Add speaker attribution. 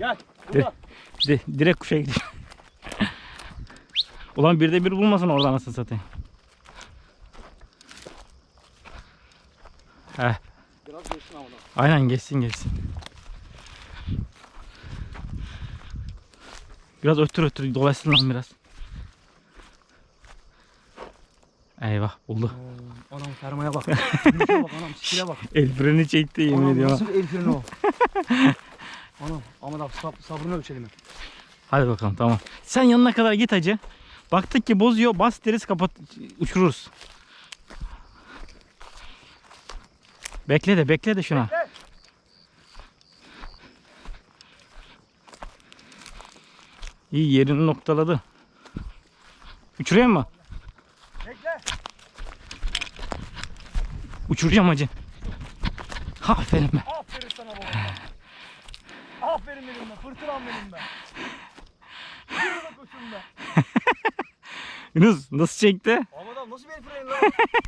Speaker 1: Gel. Burada.
Speaker 2: de, direkt kuşa gidiyor. Ulan bir de bir bulmasın oradan nasıl satayım. Heh,
Speaker 1: Biraz geçsin ama.
Speaker 2: aynen geçsin geçsin. Biraz öttür öttür dolaşsın lan biraz. Eyvah buldu.
Speaker 1: Anam fermaya bak. Bak anam bak.
Speaker 2: El freni çekti yemin ediyorum.
Speaker 1: nasıl el freni o. anam Ahmet abi sab sabrını ölçelim.
Speaker 2: Hadi bakalım tamam. Sen yanına kadar git hacı. Baktık ki bozuyor bas deriz kapat uçururuz. Bekle de bekle de şuna.
Speaker 1: Bekle.
Speaker 2: İyi yerini noktaladı. Uçuruyor mu?
Speaker 1: Bekle.
Speaker 2: Uçuracağım hacı. Aferin be.
Speaker 1: Aferin benim be. Fırtınam benim be. Yürü be koçum be.
Speaker 2: Yunus nasıl çekti?
Speaker 1: Ahmet abi nasıl el freni lan?